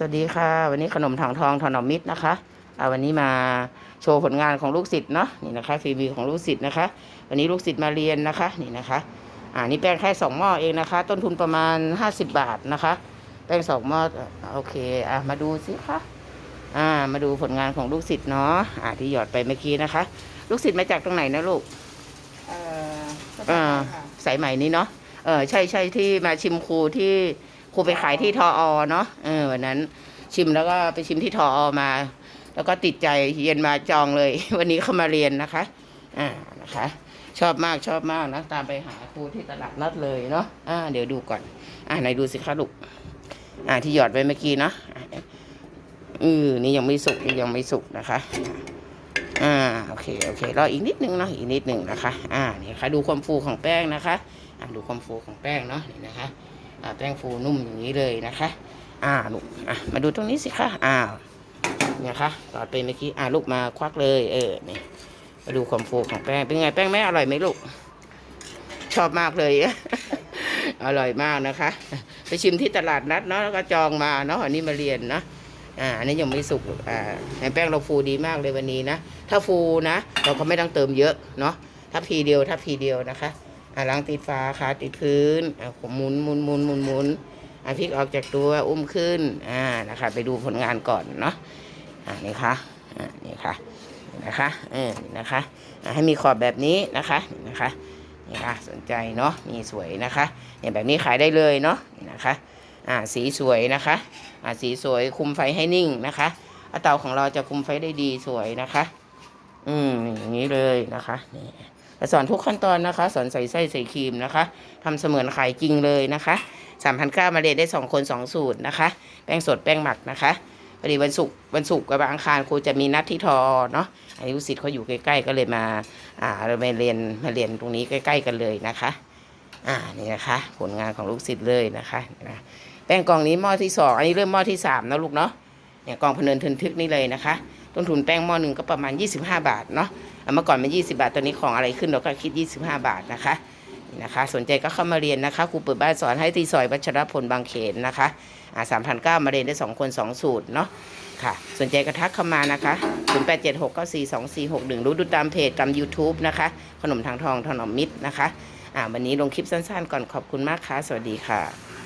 สวัสดีค่ะ วันนี้ขนมถังทองถนอมมิตรนะคะอ่าวันนี้มาโชว์ผลงานของลูกศิษย์เนาะนี่นะคะฝีมือของลูกศิษย์นะคะ วันนี้ลูกศิษย์มาเรียนนะคะนี่นะคะอ่านี่แป้งแค่สองหม้อเองนะคะ ต้นทุนประมาณ50บาทนะคะ แป้งสองหม้อโอเคอะมาดูสิคะอ่ามาดูผลงานของลูกศิษย์เนาะอ่าที่หยอดไปเมื่อกี้นะคะ ลูกศิษย์มาจากตรงไหนนะลูกเอ่อก็อ่าได้ค่ะสายใหม่นี้เนาะเออใช่ใช่ที่มาชิมครูที่ค รูไปขายที่ทออเนาะเออวันนั้นชิมแล้วก็ไปชิมที่ทออมา แล้วก็ติดใจเย็นมาจองเลย วันนี้เขามาเรียนนะคะ อ่านะคะ ชอบมากชอบมากนะตามไปหาครูที่ตลาดนัดเลยเนาะอ่าเดี๋ยวดูก่อน อ่าไหนดูสิคะลูกอ่าที่หยอดไว้เมื่อกี้เนาะอือนี่ยังไม่สุกยังไม่สุกนะคะอ่าโอเคโอเครออีกนิดนึงเนาะอีกนิดนึงนะคะ อ่านี่ค่ะดูความฟูของแป้งนะคะอ่าดูความฟูของแป้งเนาะนี่นะคะ แป้งฟูนุ่มอย่างนี้เลยนะคะ อ่าลูกอะมาดูตรงนี้สิคะอ้าวเนี่ยค่ะตอดไปเมื่อกี้อ่าลูกมาควักเลย เออนี่มาดูความฟูของแป้งเป็นไงแป้งแม่อร่อยไหมลูก ชอบมากเลยอร่อยมากนะคะ ไปชิมที่ตลาดนัดเนาะแล้วก็จองมาเนาะอันนี้มาเรียนนะอ่าอันนี้ยังไม่สุกหรอกอ่าในแป้งเราฟูดีมากเลยวันนี้นะถ้าฟูนะ เราก็ไม่ต้องเติมเยอะเนาะถ้าพีเดียวถ้าพีเดียวนะคะ อ่าล้างติดฟ้าขาติดพื้นอ่าหมุนหมุนหมุนหมุนหมุนอ่าพลิกออกจากตัวอุ้มขึ้นอ่านะคะ ไปดูผลงานก่อนเนาะอ่านี่ค่ะอ่านี่ค่ะนะคะเออนี่นะคะอ่าให้มีขอบแบบนี้นะคะนี่นะคะนี่ค่ะสนใจเนาะนี่สวยนะคะเนี่ยแบบนี้ขายได้เลยเนาะนี่นะคะอ่าสีสวยนะคะอ่าสีสวยคุมไฟให้นิ่งนะคะอเตาของเราจะคุมไฟได้ดีสวยนะคะ อืมอย่างนี้เลยนะคะนี่ สอนทุกขั้นตอนนะคะ สอนใส่ไส้ใส่ครีมนะคะทำเสมือนขายจริงเลยนะคะสามพันเก้ามาเรียนได้สองคนสองสูตรนะคะ แป้งสดแป้งหมักนะคะพอดีวันศุกร์วันศุกร์กับอังคารครูจะมีนัดที่ทอเนาะอันนี้ลูกศิษย์เขาอยู่ใกล้ๆก็เลยมา อ่าเราไปเรียนมาเรียนตรงนี้ใกล้ ๆ กันเลยนะคะ อ่านี่นะคะ ผลงานของลูกศิษย์เลยนะคะนะแป้งกล่องนี้หม้อที่สองอันนี้เริ่มหม้อที่สามนะลูกเนาะเนี่ยกล่องพเนินทึนทึกนี่เลยนะคะ ต้นทุนแป้งหม้อหนึ่งก็ประมาณ 25 บาทเนาะเมื่อก่อนมัน 20 บาท ตอนนี้ของอะไรขึ้นเราก็คิด 25 บาทนะคะนะคะ สนใจก็เข้ามาเรียนนะคะครูเปิดบ้านสอนให้ที่ซอยวัชรพลบางเขนนะคะอ่าสามพันเก้ามาเรียนได้สองคนสองสูตรเนาะค่ะ สนใจก็ทักเข้ามานะคะ0 8 7 6 9 4 2 4 6 1รู้ดูตามเพจตาม YouTube นะคะ ขนมทางทองถนอมมิตรนะคะอ่าวันนี้ลงคลิปสั้นๆ ก่อนขอบคุณมากค่ะ สวัสดีค่ะ